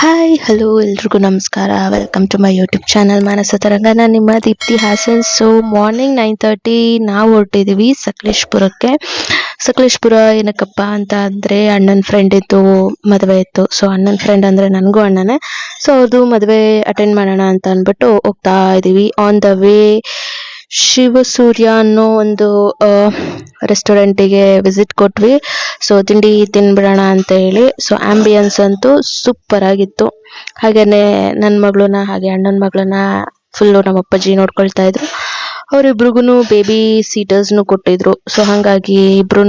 Hi hello ಎಲ್ರಿಗೂ ನಮಸ್ಕಾರ. Welcome to my YouTube channel Manasa Taranga ನಾನು ನಿಮ್ಮ Deepthi Hassan. So morning nine thirty ನಾವು ಹೊರಟಿದ್ದೀವಿ ಸಕಲೇಶ್ಪುರಕ್ಕೆ. ಸಕಲೇಶ್ಪುರ ಏನಕ್ಕಪ್ಪ ಅಂತ ಅಂದರೆ ಅಣ್ಣನ ಫ್ರೆಂಡ್ ಇತ್ತು ಮದುವೆ ಇತ್ತು. ಸೊ ಅಣ್ಣನ ಫ್ರೆಂಡ್ ಅಂದರೆ ನನಗೂ ಅಣ್ಣನೇ. ಸೊ ಅವ್ರದ್ದು ಮದುವೆ ಅಟೆಂಡ್ ಮಾಡೋಣ ಅಂತ ಅಂದ್ಬಿಟ್ಟು ಹೋಗ್ತಾ ಇದ್ದೀವಿ ಆನ್ ದ ವೇ ಶಿವಸೂರ್ಯ ಅನ್ನೋ ಒಂದು ರೆಸ್ಟೋರೆಂಟಿಗೆ ವಿಸಿಟ್ ಕೊಟ್ವಿ. ಸೊ ತಿಂಡಿ ತಿನ್ಬಿಡೋಣ ಅಂತ ಹೇಳಿ. ಸೊ ಆಂಬಿಯನ್ಸ್ ಅಂತೂ ಸೂಪರ್ ಆಗಿತ್ತು. ಹಾಗೇನೆ ನನ್ನ ಮಗಳನ್ನ, ಹಾಗೆ ಅಣ್ಣನ ಮಗಳನ್ನ ಫುಲ್ಲು ನಮ್ಮ ಅಪ್ಪಾಜಿ ನೋಡ್ಕೊಳ್ತಾ ಇದ್ರು. ಅವರಿಬ್ರಿಗೂ ಬೇಬಿ ಸೀಟರ್ಸ್ನು ಕೊಟ್ಟಿದ್ರು. ಸೊ ಹಾಗಾಗಿ ಇಬ್ರು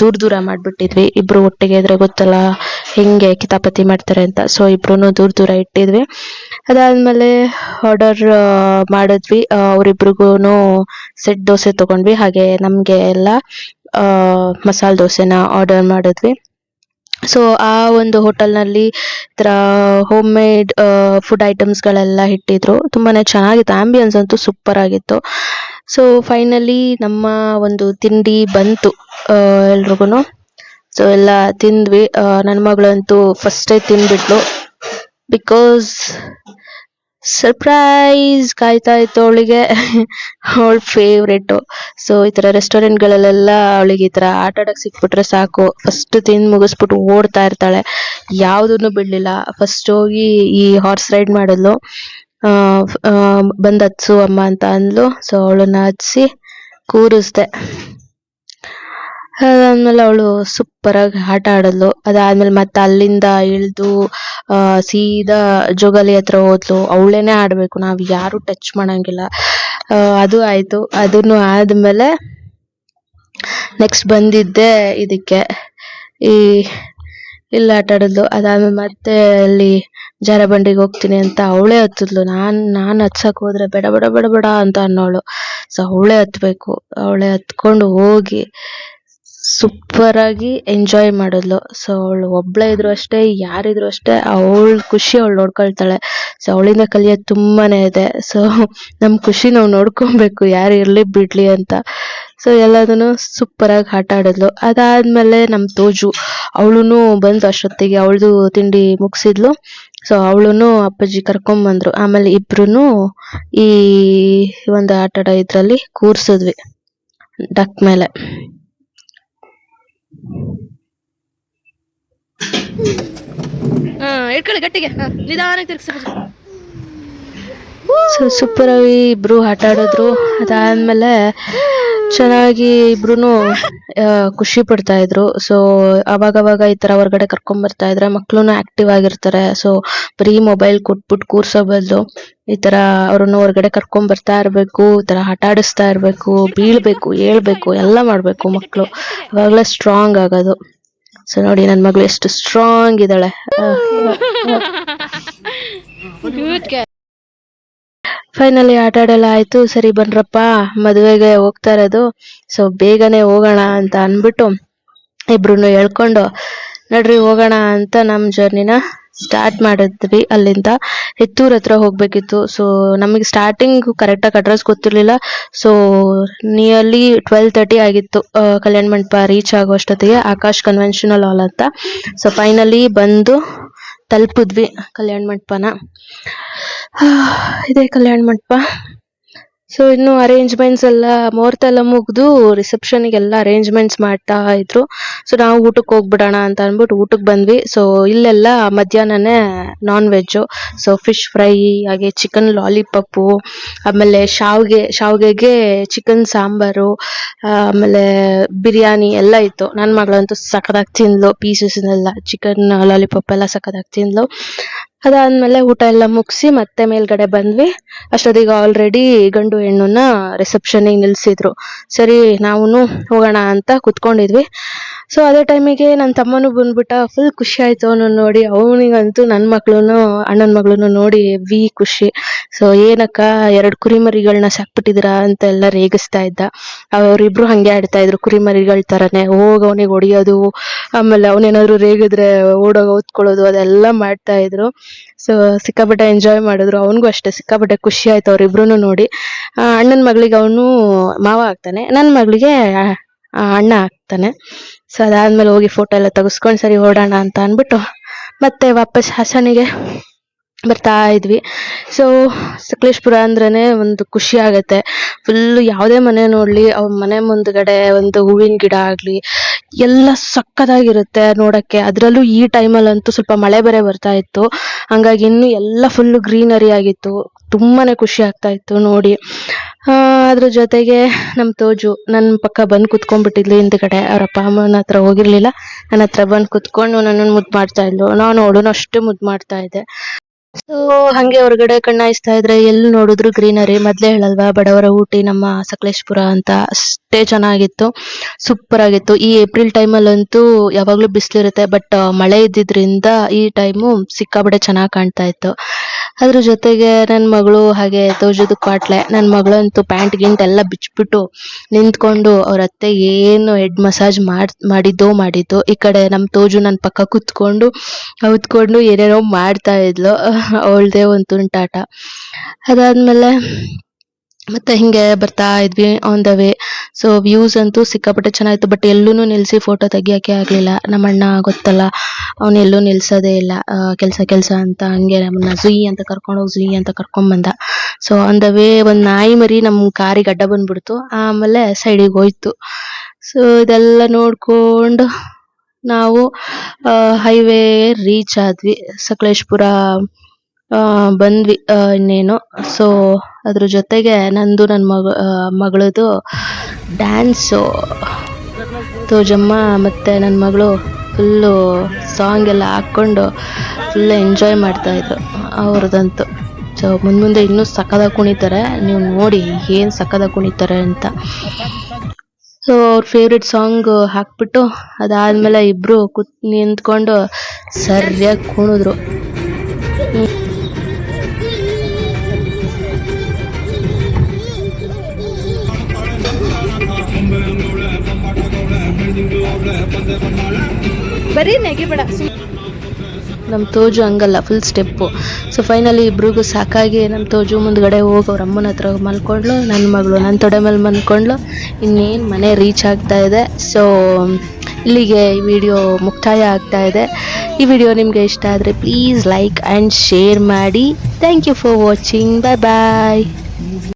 ದೂರ ದೂರ ಮಾಡ್ಬಿಟ್ಟಿದ್ವಿ. ಇಬ್ರು ಒಟ್ಟಿಗೆ ಇದ್ರೆ ಗೊತ್ತಲ್ಲ ಹೆಂಗೆ ಕಿತಾಪತಿ ಮಾಡ್ತಾರೆ ಅಂತ. ಸೊ ಇಬ್ರು ದೂರ ದೂರ ಇಟ್ಟಿದ್ವಿ. ಅದಾದ್ಮೇಲೆ ಆರ್ಡರ್ ಮಾಡಿದ್ವಿ. ಅವರಿಬ್ರಿಗೂ ಸೆಟ್ ದೋಸೆ ತಗೊಂಡ್ವಿ. ಹಾಗೆ ನಮಗೆ ಎಲ್ಲ ಮಸಾಲೆ ದೋಸೆನ ಆರ್ಡರ್ ಮಾಡಿದ್ವಿ. ಸೊ ಆ ಒಂದು ಹೋಟೆಲ್ನಲ್ಲಿ ಈ ಥರ ಹೋಮ್ ಮೇಡ್ ಫುಡ್ ಐಟಮ್ಸ್ಗಳೆಲ್ಲ ಇಟ್ಟಿದ್ರು. ತುಂಬಾನೇ ಚೆನ್ನಾಗಿತ್ತು. ಆಂಬಿಯನ್ಸ್ ಅಂತೂ ಸೂಪರ್ ಆಗಿತ್ತು. ಸೊ ಫೈನಲಿ ನಮ್ಮ ಒಂದು ತಿಂಡಿ ಬಂತು. ಎಲ್ರಿಗೂ ಸೊ ಎಲ್ಲ ತಿಂದ್ವಿ. ನನ್ನ ಮಗಳಂತೂ ಫಸ್ಟೇ ತಿಂದ್ಬಿಟ್ಲು. ಬಿಕಾಸ್ ಸರ್ಪ್ರೈಸ್ ಕಾಯ್ತಾ ಇತ್ತು ಅವಳಿಗೆ. ಅವಳ ಫೇವ್ರೇಟು ಸೊ ಈ ಥರ ರೆಸ್ಟೋರೆಂಟ್ಗಳಲ್ಲೆಲ್ಲ ಅವಳಿಗೆ ಈ ಥರ ಆಟ ಆಡಕ್ಕೆ ಸಿಕ್ಬಿಟ್ರೆ ಸಾಕು. ಫಸ್ಟ್ ತಿಂದು ಮುಗಿಸ್ಬಿಟ್ಟು ಓಡ್ತಾ ಇರ್ತಾಳೆ. ಯಾವುದನ್ನು ಬಿಡಲಿಲ್ಲ. ಫಸ್ಟ್ ಹೋಗಿ ಈ ಹಾರ್ಸ್ ರೈಡ್ ಮಾಡಿದ್ಲು. ಬಂದು ಹಚ್ಚು ಅಮ್ಮ ಅಂತ ಅಂದ್ಲು. ಸೊ ಅವಳನ್ನ ಹತ್ಸಿ ಕೂರಿಸ್ದೆ. ಅದಾದ್ಮೇಲೆ ಅವಳು ಸೂಪರ್ ಆಗಿ ಆಟ ಆಡಿದ್ಲು. ಅದಾದ್ಮೇಲೆ ಮತ್ತೆ ಅಲ್ಲಿಂದ ಇಳಿದು ಸೀದಾ ಜೋಗಾಲಿ ಹತ್ರ ಹೋದ್ಲು. ಅವಳೇನೆ ಆಡ್ಬೇಕು. ನಾವ್ ಯಾರು ಟಚ್ ಮಾಡಂಗಿಲ್ಲ. ಅದು ಆಯ್ತು. ಅದನ್ನು ಆದ್ಮೇಲೆ ನೆಕ್ಸ್ಟ್ ಬಂದಿದ್ದೆ ಇದಕ್ಕೆ. ಈ, ಇಲ್ಲಿ ಆಟ ಆಡಿದ್ಲು. ಅದಾದ್ಮೇಲೆ ಮತ್ತೆ ಅಲ್ಲಿ ಜಾರಬಂಡಿಗೆ ಹೋಗ್ತೀನಿ ಅಂತ ಅವಳೇ ಹತ್ತಿದ್ಲು. ನಾನ್ ನಾನ್ ಹತ್ಸಕ್ ಹೋದ್ರೆ ಬೇಡ ಬೇಡ ಬೇಡ ಬೇಡ ಅಂತ ಅನ್ನೋಳು. ಸೊ ಅವಳೇ ಹತ್ಬೇಕು. ಅವಳೇ ಹತ್ಕೊಂಡು ಹೋಗಿ. ಸೂಪರ್ ಆಗಿ ಎಂಜಾಯ್ ಮಾಡಿದ್ಲು. ಸೊ ಅವಳು ಒಬ್ಬಳೇ ಇದ್ರು ಅಷ್ಟೇ, ಯಾರಿದ್ರು ಅಷ್ಟೇ, ಅವಳ ಖುಷಿ ಅವಳು ನೋಡ್ಕೊಳ್ತಾಳೆ. ಸೊ ಅವಳಿಂದ ಕಲಿಯೋದು ತುಂಬಾನೇ ಇದೆ. ಸೊ ನಮ್ ಖುಷಿ ನಾವು ನೋಡ್ಕೊಬೇಕು, ಯಾರು ಇರ್ಲಿ ಬಿಡ್ಲಿ ಅಂತ. ಸೊ ಎಲ್ಲದನ್ನು ಸೂಪರ್ ಆಗಿ ಆಟ ಆಡಿದ್ಲು. ಅದಾದ್ಮೇಲೆ ನಮ್ ತೋಜು, ಅವಳುನು ಬಂದು ಅಷ್ಟೊತ್ತಿಗೆ, ಅವಳದು ತಿಂಡಿ ಮುಗಿಸಿದ್ಲು. ಸೊ ಅವಳು ಅಪ್ಪಾಜಿ ಕರ್ಕೊಂಡ್ ಬಂದ್ರು ಆಮೇಲೆ ಇಬ್ರುನು ಈ ಒಂದು ಆಟ ಆಡೋ ಇದ್ರಲ್ಲಿ ಕೂರ್ಸಿದ್ವಿ, ಡಕ್ ಮೇಲೆ. ಇಟ್ಕೊಳ್ಳಿ ಗಟ್ಟಿಗೆ. ನಿಧಾನಕ್ಕೆ ಸೂಪರ್ ಆಗಿ ಇಬ್ರು ಆಟ ಆಡಿದ್ರು. ಅದಾದ್ಮೇಲೆ ಚೆನ್ನಾಗಿ ಇಬ್ರು ಖುಷಿ ಪಡ್ತಾ ಇದ್ರು. ಸೊ ಅವಾಗ ಅವಾಗ ಈ ತರ ಹೊರಗಡೆ ಕರ್ಕೊಂಡ್ ಬರ್ತಾ ಇದ್ರೆ ಮಕ್ಳುನು ಆಕ್ಟಿವ್ ಆಗಿರ್ತಾರೆ. ಸೊ ಬರೀ ಮೊಬೈಲ್ ಕೊಟ್ಬಿಟ್ಟು ಕೂರ್ಸೋ ಬದಲು ಈ ತರ ಅವ್ರನ್ನ ಹೊರಗಡೆ ಕರ್ಕೊಂಡ್ ಬರ್ತಾ ಇರ್ಬೇಕು, ಈ ತರ ಆಟ ಆಡಿಸ್ತಾ ಇರ್ಬೇಕು, ಬೀಳ್ಬೇಕು, ಹೇಳ್ಬೇಕು, ಎಲ್ಲ ಮಾಡ್ಬೇಕು ಮಕ್ಳು. ಅವಾಗ್ಲೇ ಸ್ಟ್ರಾಂಗ್ ಆಗೋದು. ಸೊ ನೋಡಿ ನನ್ ಮಗಳು ಎಷ್ಟು ಸ್ಟ್ರಾಂಗ್ ಇದ್ದಾಳೆ. ಫೈನಲಿ ಆಟ ಆಡೆಲ್ಲ ಆಯ್ತು. ಸರಿ ಬನ್ರಪ್ಪ. ಮದುವೆಗೆ ಹೋಗ್ತಾ ಇರೋದು. ಸೊ ಬೇಗನೆ ಹೋಗೋಣ ಅಂತ ಅನ್ಬಿಟ್ಟು ಇಬ್ರು ಹೇಳ್ಕೊಂಡು ನಡ್ರಿ ಹೋಗೋಣ ಅಂತ ನಮ್ಮ ಜರ್ನಿನ ಸ್ಟಾರ್ಟ್ ಮಾಡಿದ್ವಿ ಅಲ್ಲಿಂದ. ಹೆತ್ತೂರ್ ಹತ್ರ ಹೋಗಬೇಕಿತ್ತು. ಸೊ ನಮಗೆ ಸ್ಟಾರ್ಟಿಂಗ್ ಕರೆಕ್ಟಾಗಿ ಅಡ್ರೆಸ್ ಗೊತ್ತಿರಲಿಲ್ಲ. ಸೊ ನಿಯರ್ಲಿ ಟ್ವೆಲ್ ತರ್ಟಿ ಆಗಿತ್ತು. ಕಲ್ಯಾಣ ಮಂಟಪ ರೀಚ್ ಆಗೋ ಅಷ್ಟೊತ್ತಿಗೆ ಆಕಾಶ್ ಕನ್ವೆನ್ಷನಲ್ ಹಾಲ್ ಅಂತ. ಸೊ ಫೈನಲಿ ಬಂದು ತಲುಪಿದ್ವಿ ಕಲ್ಯಾಣ ಮಂಟಪನ. ಇದೆ ಕಲ್ಯಾಣ ಮಂಟಪ. ಸೊ ಇನ್ನು ಅರೇಂಜ್ಮೆಂಟ್ಸ್ ಎಲ್ಲ ಮುಹೂರ್ತ ಎಲ್ಲ ಮುಗಿದು ರಿಸೆಪ್ಷನ್ಗೆಲ್ಲ ಅರೇಂಜ್ಮೆಂಟ್ಸ್ ಮಾಡ್ತಾ ಇದ್ರು. ಸೊ ನಾವು ಊಟಕ್ಕೆ ಹೋಗ್ಬಿಡೋಣ ಅಂತ ಅಂದ್ಬಿಟ್ಟು ಊಟಕ್ಕೆ ಬಂದ್ವಿ. ಸೊ ಇಲ್ಲೆಲ್ಲ ಮಧ್ಯಾಹ್ನನೇ non veg so fish fry ಹಾಗೆ ಚಿಕನ್ ಲಾಲಿಪಪ್ಪು ಆಮೇಲೆ ಶಾವ್ಗೆ, ಶಾವ್ಗೆಗೆ ಚಿಕನ್ ಸಾಂಬಾರು, ಆಮೇಲೆ ಬಿರಿಯಾನಿ ಎಲ್ಲ ಇತ್ತು. ನನ್ನ ಮಗಳಂತೂ ಸಖತ್ತಾಗಿ ತಿಂದ್ಲು. ಪೀಸಸ್ನೆಲ್ಲ ಚಿಕನ್ ಲಾಲಿಪಾಪ್ ಎಲ್ಲ ಸಖತ್ತಾಗಿ ತಿಂದ್ಲು. ಅದಾದ್ಮೇಲೆ ಊಟ ಎಲ್ಲ ಮುಗಿಸಿ ಮತ್ತೆ ಮೇಲ್ಗಡೆ ಬಂದ್ವಿ. ಅಷ್ಟೊತ್ತಿಗೆ ಆಲ್ರೆಡಿ ಗಂಡು ಹೆಣ್ಣನ್ನ ರಿಸೆಪ್ಷನ್ಗೆ ನಿಲ್ಸಿದ್ರು. ಸರಿ ನಾವು ಹೋಗೋಣ ಅಂತ ಕುತ್ಕೊಂಡಿದ್ವಿ. ಸೊ ಅದೇ ಟೈಮಿಗೆ ನನ್ನ ತಮ್ಮನು ಬಂದ್ಬಿಟ್ಟ ಫುಲ್ ಖುಷಿ ಆಯ್ತು ಅವನು ನೋಡಿ. ಅವನಿಗಂತೂ ನನ್ನ ಮಕ್ಳೂ ಅಣ್ಣನ ಮಗಳನ್ನು ನೋಡಿ ವಿ ಖುಷಿ. ಸೊ ಏನಕ್ಕ, ಎರಡು ಕುರಿಮರಿಗಳನ್ನ ಸಾಕ್ಬಿಟ್ಟಿದ್ದೀರಾ ಅಂತ ಎಲ್ಲ ರೇಗಿಸ್ತಾ ಇದ್ದ. ಅವರಿಬ್ರು ಹಂಗೆ ಆಡ್ತಾ ಇದ್ರು, ಕುರಿಮರಿಗಳ ತರನೇ. ಹೋಗಿ ಅವನಿಗೆ ಹೊಡಿಯೋದು ಆಮೇಲೆ ಅವನೇನಾದ್ರು ರೇಗಿದ್ರೆ ಓಡೋಗ ಓದ್ಕೊಳ್ಳೋದು ಅದೆಲ್ಲ ಮಾಡ್ತಾ ಇದ್ರು. ಸೊ ಸಿಕ್ಕಾಪಟ್ಟೆ ಎಂಜಾಯ್ ಮಾಡಿದ್ರು. ಅವನಿಗೂ ಅಷ್ಟೇ, ಸಿಕ್ಕಾಪಟ್ಟೆ ಖುಷಿ ಆಯ್ತು ಅವ್ರಿಬ್ರು ನೋಡಿ. ಅಣ್ಣನ ಮಗಳಿಗೆ ಅವನು ಮಾವ ಆಗ್ತಾನೆ. ನನ್ನ ಮಗಳಿಗೆ ಅಣ್ಣ ಆಗ್ತಾನೆ. ಸೊ ಅದಾದ್ಮೇಲೆ ಹೋಗಿ ಫೋಟೋ ಎಲ್ಲ ತೆಗೆಸ್ಕೊಂಡು ಸರಿ ಓಡೋಣ ಅಂತ ಅಂದ್ಬಿಟ್ಟು ಮತ್ತೆ ವಾಪಸ್ ಹಾಸನಿಗೆ ಬರ್ತಾ ಇದ್ವಿ. ಸೊ ಸಕಲೇಶ್ಪುರ ಅಂದ್ರೇ ಒಂದು ಖುಷಿ ಆಗುತ್ತೆ. ಫುಲ್ಲು ಯಾವುದೇ ಮನೆ ನೋಡಲಿ ಅವ್ರ ಮನೆ ಮುಂದ್ಗಡೆ ಒಂದು ಹೂವಿನ ಗಿಡ ಆಗಲಿ ಎಲ್ಲ ಸಕ್ಕದಾಗಿರುತ್ತೆ ನೋಡಕ್ಕೆ. ಅದರಲ್ಲೂ ಈ ಟೈಮಲ್ಲಂತೂ ಸ್ವಲ್ಪ ಮಳೆ ಬೇರೆ ಬರ್ತಾ ಇತ್ತು. ಹಂಗಾಗಿ ಇನ್ನೂ ಎಲ್ಲ ಫುಲ್ಲು ಗ್ರೀನರಿ ಆಗಿತ್ತು. ತುಂಬಾನೇ ಖುಷಿ ಆಗ್ತಾ ಇತ್ತು ನೋಡಿ. ಅದ್ರ ಜೊತೆಗೆ ನಮ್ಮ ತೋಜು ನನ್ನ ಪಕ್ಕ ಬಂದು ಕುತ್ಕೊಂಡ್ಬಿಟ್ಟಿದ್ಲು ಹಿಂದ್ಗಡೆ. ಅವ್ರ ಅಪ್ಪ ಅಮ್ಮನ ಹತ್ರ ಹೋಗಿರ್ಲಿಲ್ಲ. ನನ್ನ ಹತ್ರ ಬಂದು ಕುತ್ಕೊಂಡು ನನ್ನನ್ನು ಮುದ್ದು ಮಾಡ್ತಾ ಇದ್ಲು. ನಾನು ಅವಳನ್ನು ಅಷ್ಟೇ ಮುದ್ದು ಮಾಡ್ತಾ ಇದ್ದೆ. ಸೊ ಹಂಗೆ ಹೊರಗಡೆ ಕಣ್ಣಾಯಿಸ್ತಾ ಇದ್ರೆ ಎಲ್ಲಿ ನೋಡಿದ್ರು ಗ್ರೀನರಿ. ಮೊದ್ಲೇ ಹೇಳಲ್ವಾ, ಬಡವರ ಊಟಿ ನಮ್ಮ ಸಕಲೇಶ್ಪುರ ಅಂತ ಅಷ್ಟೇ ಚೆನ್ನಾಗಿತ್ತು ಸೂಪರ್ ಆಗಿತ್ತು. ಈ ಏಪ್ರಿಲ್ ಟೈಮಲ್ಲಂತೂ ಯಾವಾಗಲೂ ಬಿಸಿಲಿರುತ್ತೆ ಬಟ್ ಮಳೆ ಇದ್ದಿದ್ರಿಂದ ಈ ಟೈಮು ಸಿಕ್ಕಾಬಡೆ ಚೆನ್ನಾಗಿ ಕಾಣ್ತಾ ಇತ್ತು. ಅದ್ರ ಜೊತೆಗೆ ನನ್ನ ಮಗಳು ಹಾಗೆ ತೋಜದು ಕ್ವಾಟ್ಲೆ ನನ್ನ ಮಗಳಂತೂ ಪ್ಯಾಂಟ್ ಗಿಂಟ್ ಎಲ್ಲ ಬಿಚ್ಬಿಟ್ಟು ನಿಂತ್ಕೊಂಡು ಅವ್ರ ಅತ್ತೆ ಏನು ಹೆಡ್ ಮಸಾಜ್ ಮಾಡ್, ಮಾಡಿದ್ದೋ ಮಾಡಿದ್ದು, ಈ ಕಡೆ ನಮ್ಮ ತೋಜು ನನ್ನ ಪಕ್ಕ ಕುತ್ಕೊಂಡು ಕುತ್ಕೊಂಡು ಏನೇನೋ ಮಾಡ್ತಾ ಇದ್ಲು. ಅವಳದೇ ಒಂದು ತುಂಟಾಟ. ಅದಾದ್ಮೇಲೆ ಮತ್ತೆ ಹಿಂಗೆ ಬರ್ತಾ ಇದ್ವಿ on the way so views ಅಂತೂ ಸಿಕ್ಕಾಪಟ್ಟೆ ಚೆನ್ನಾಗಿತ್ತು ಬಟ್ ಎಲ್ಲೂ ನಿಲ್ಲಿಸಿ ಫೋಟೋ ತೆಗಿಯೋಕೆ ಆಗಲಿಲ್ಲ. ನಮ್ಮ ಅಣ್ಣ ಗೊತ್ತಲ್ಲ, ಅವನು ಎಲ್ಲೂ ನಿಲ್ಸೋದೇ ಇಲ್ಲ. ಕೆಲಸ ಕೆಲಸ ಅಂತ ಹಂಗೆ ನಮ್ಮನ್ನ ಝುಯಿ ಅಂತ ಕರ್ಕೊಂಡೋಗಿ ಝುಯಿ ಅಂತ ಕರ್ಕೊಂಡ್ಬಂದ ಸೊ ಆನ್ ದ ವೇ ಒಂದು ನಾಯಿ ಮರಿ ನಮ್ಮ ಕಾರಿಗೆ ಅಡ್ಡ ಬಂದ್ಬಿಡ್ತು. ಆಮೇಲೆ ಸೈಡಿಗೆ ಹೋಯ್ತು. ಸೊ ಇದೆಲ್ಲ ನೋಡ್ಕೊಂಡು ನಾವು ಹೈವೇ ರೀಚ್ ಆದ್ವಿ. ಸಕಲೇಶ್ಪುರ ಬಂದ್ವಿ ಇನ್ನೇನು. ಸೊ ಅದ್ರ ಜೊತೆಗೆ ನಂದು ನನ್ನ ಮಗ ಮಗಳದು ಡ್ಯಾನ್ಸು ತೋಜಮ್ಮ ಮತ್ತು ನನ್ನ ಮಗಳು ಫುಲ್ಲು ಸಾಂಗ್ ಎಲ್ಲ ಹಾಕ್ಕೊಂಡು ಫುಲ್ ಎಂಜಾಯ್ ಮಾಡ್ತಾಯಿದ್ರು ಅವ್ರದ್ದಂತೂ ಸೊ ಮುಂದೆ ಮುಂದೆ ಇನ್ನೂ ಸಕ್ಕದಾಗಿ ಕುಣಿತಾರೆ. ನೀವು ನೋಡಿ ಏನು ಸಕ್ಕದಾಗಿ ಕುಣಿತಾರೆ ಅಂತ. ಸೊ ಅವ್ರ ಫೇವ್ರೆಟ್ ಸಾಂಗ್ ಹಾಕ್ಬಿಟ್ಟು ಅದಾದಮೇಲೆ ಇಬ್ಬರು ಕುತ್ ನಿಂತ್ಕೊಂಡು ಸರಿಯಾಗಿ ಕುಣಿದ್ರು. ಬರೀ ನೆಗಿಬೇಡ ನಮ್ಮ ತೋಜು ಹಂಗಲ್ಲ ಫುಲ್ ಸ್ಟೆಪ್ಪು ಸೊ ಫೈನಲಿ ಇಬ್ರಿಗೂ ಸಾಕಾಗಿ ನಮ್ಮ ತೋಜು ಮುಂದ್ಗಡೆ ಹೋಗಿ ಅವ್ರ ಅಮ್ಮನ ಹತ್ರ ಮಲ್ಕೊಂಡ್ಲು ನನ್ನ ಮಗಳು ನನ್ನ ತೊಡೆ ಮೇಲೆ ಮಲ್ಕೊಂಡ್ಲು. ಇನ್ನೇನು ಮನೆ ರೀಚ್ ಆಗ್ತಾ ಇದೆ. ಸೊ ಇಲ್ಲಿಗೆ ಈ ವಿಡಿಯೋ ಮುಕ್ತಾಯ ಆಗ್ತಾ ಇದೆ. ಈ ವಿಡಿಯೋ ನಿಮಗೆ ಇಷ್ಟ ಆದರೆ ಪ್ಲೀಸ್ ಲೈಕ್ ಆ್ಯಂಡ್ ಶೇರ್ ಮಾಡಿ. Thank you for watching bye bye